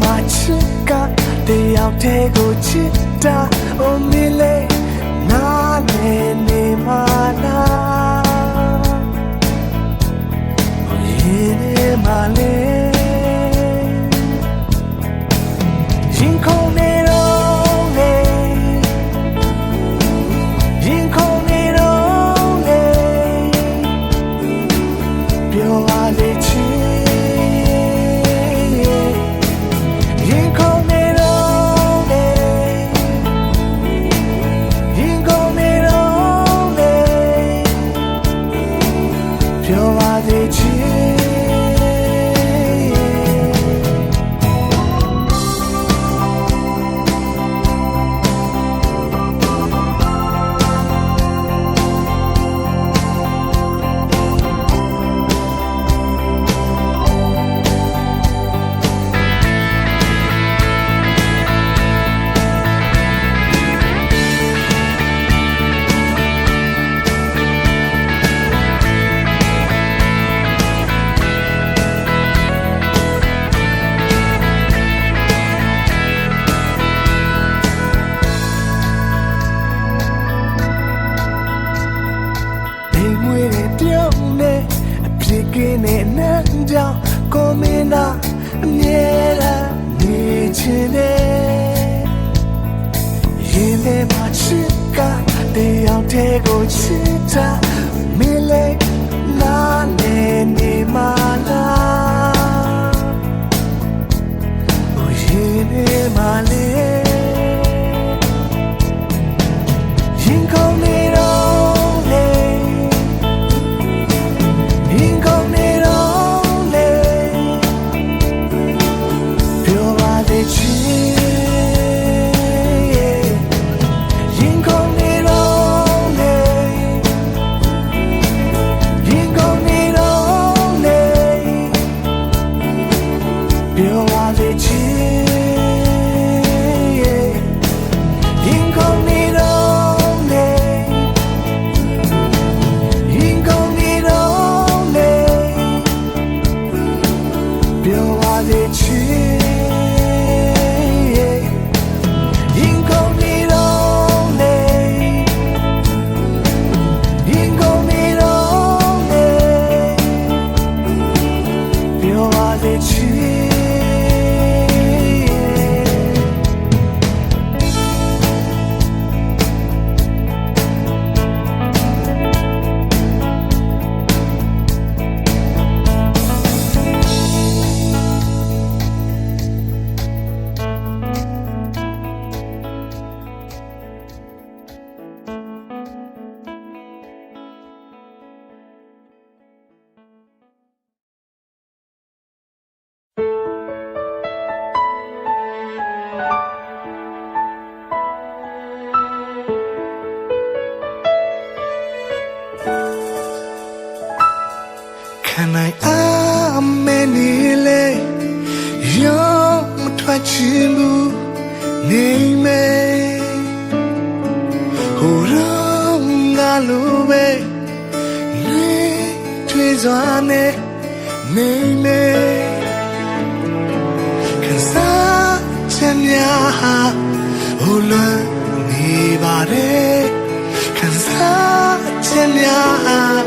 မှာချစ်ကတယောက်တည်းကိုချစ်တာ Oh me lay င်းနဲ့အနံ့ကြောင့်ကိုမင်းသာအမြဲတမ်းနေချင်တယ်ရင်ထဲမှာချစ်ကတယောက်တည်းကိုချစ်တာမင်းလည်း လွန်နေပါတယ်ခံစားခြင်းများ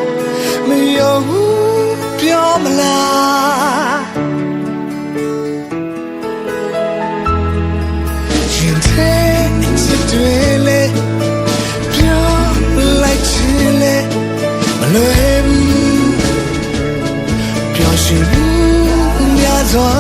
မယုံဘူးပြောမလားရင်ထဲစစ်တွေလေပြောလိုက်ခြင်းလေမလွယ်ဘူးပြောရှင်များစွာ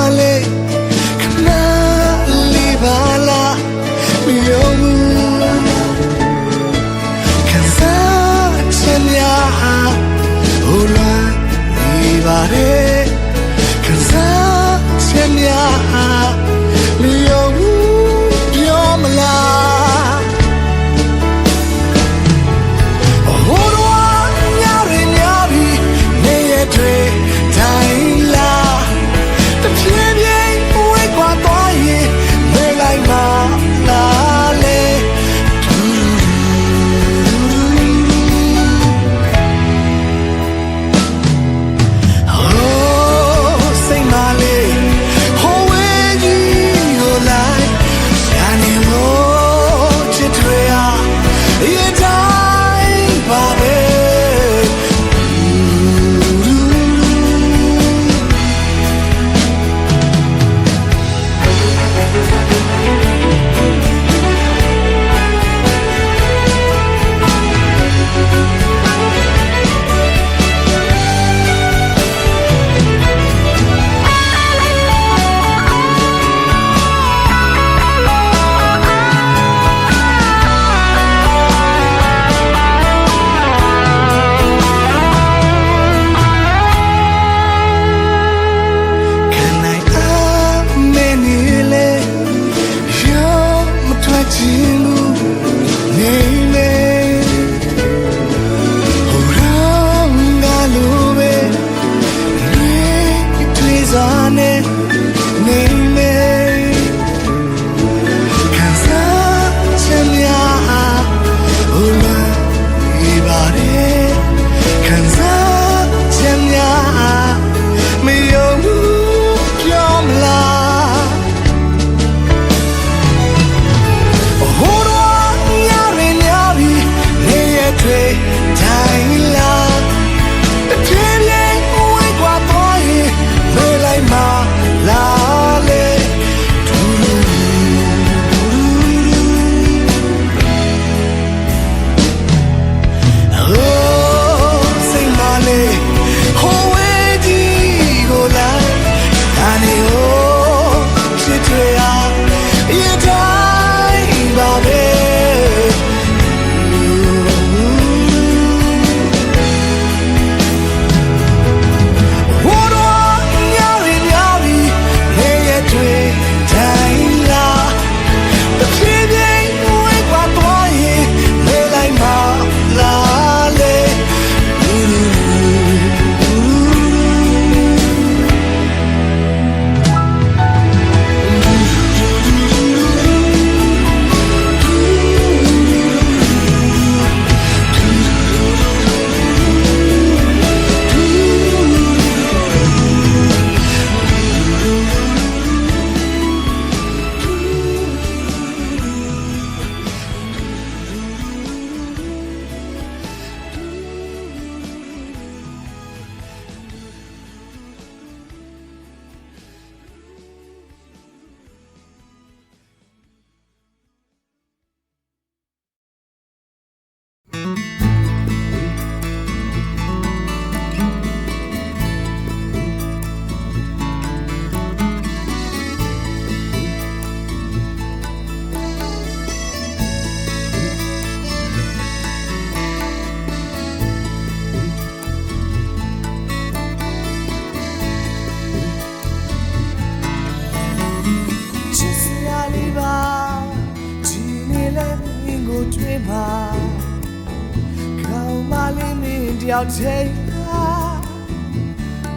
ယောက်တည်းပါ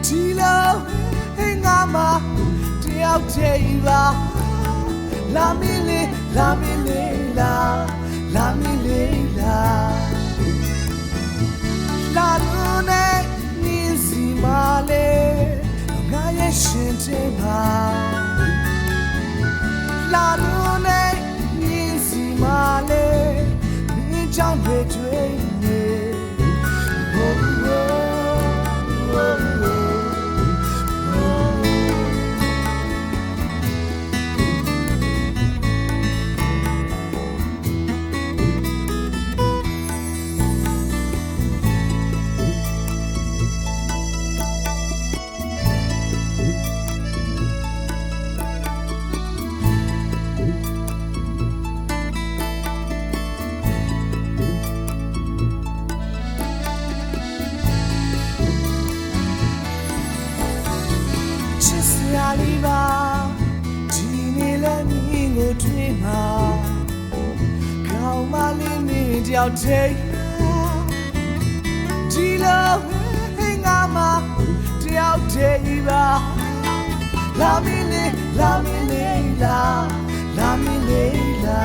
ဒီလိုဟင်ငါမတယောက်တည်းပါလာမီလေးလာမီလေးလာလာမီလေးလာလာလို့နဲ့မြင်စီမလေးငါရဲ့ရှင်တဲ့ပါလာလို့နဲ့မြင်စီမလေးမြင်ချောင်းတွေတွေ့နေ တွေ့မှာကောင်းမလေးမင်းတယောက်တည်းဒီလိုဟင်ငါမတယောက်တည်းပါလာမီလေးလာမီလေးလာလာမီလေးလာ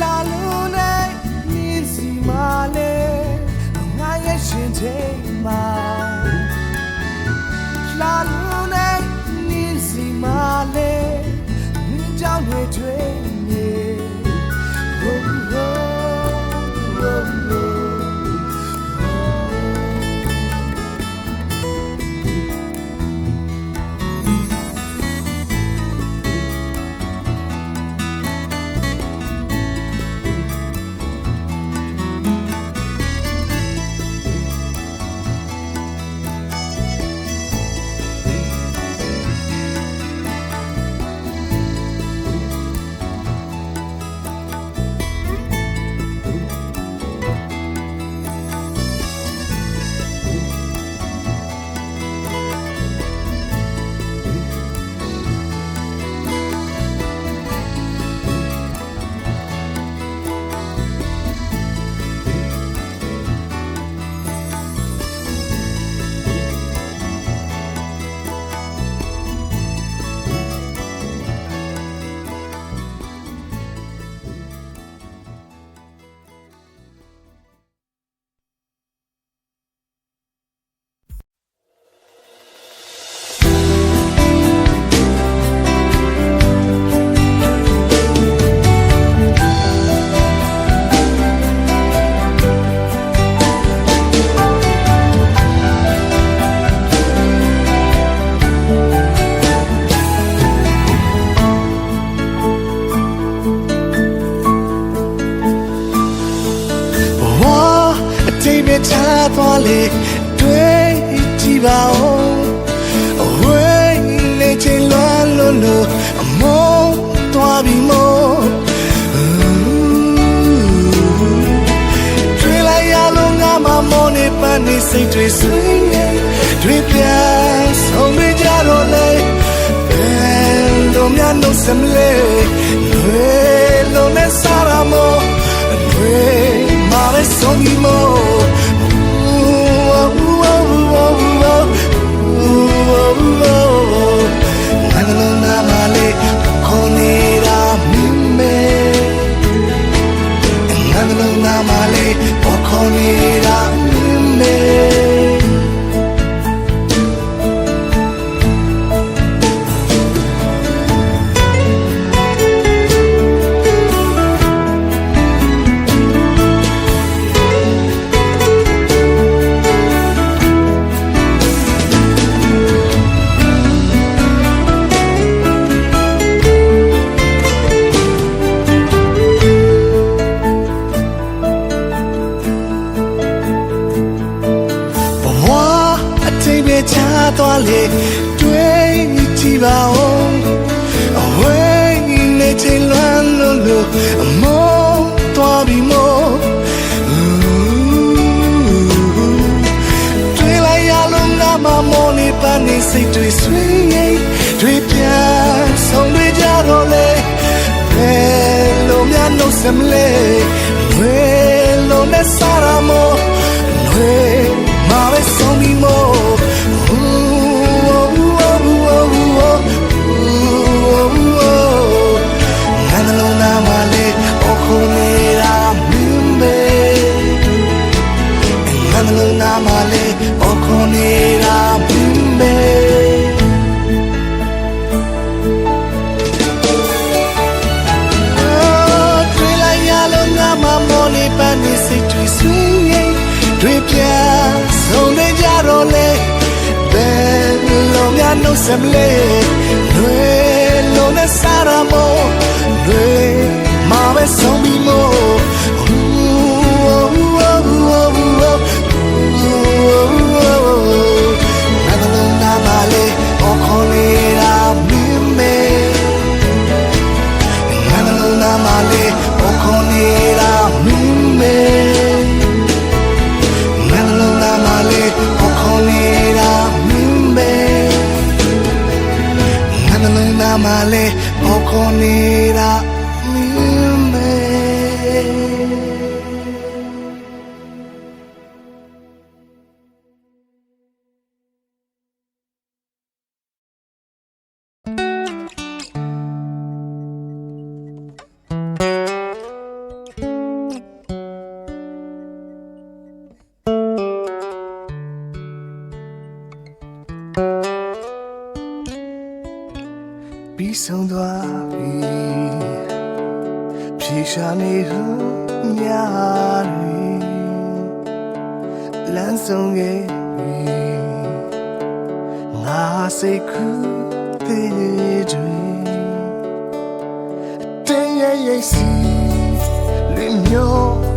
လာလို့နဲ့မြင်စီမလေးငါရဲ့ရှင်တဲ့မှာလာလို့နဲ့နေစီမလေးမြင်း ကြောင်တွေတွေ့နေ မမောနေပန်းနေစိတ်တွေဆွေးနေတွေ့ပြန်ဆုံးမကြတော့လေဘယ်လိုများနှုတ်ဆက်မလဲလွယ်လို့နဲ့စားရမို့လွယ်မာရဲဆုံးပြီမို့ငါလည်း မလေး များနှုတ်ဆက်မလဲဝေ ရှာနေလို့ညရီလမ်းဆုံးခဲ့ပြီငါစိတ်ကူးသေးတွေတင်းရဲ့ရဲ့စီလွင်မျိုး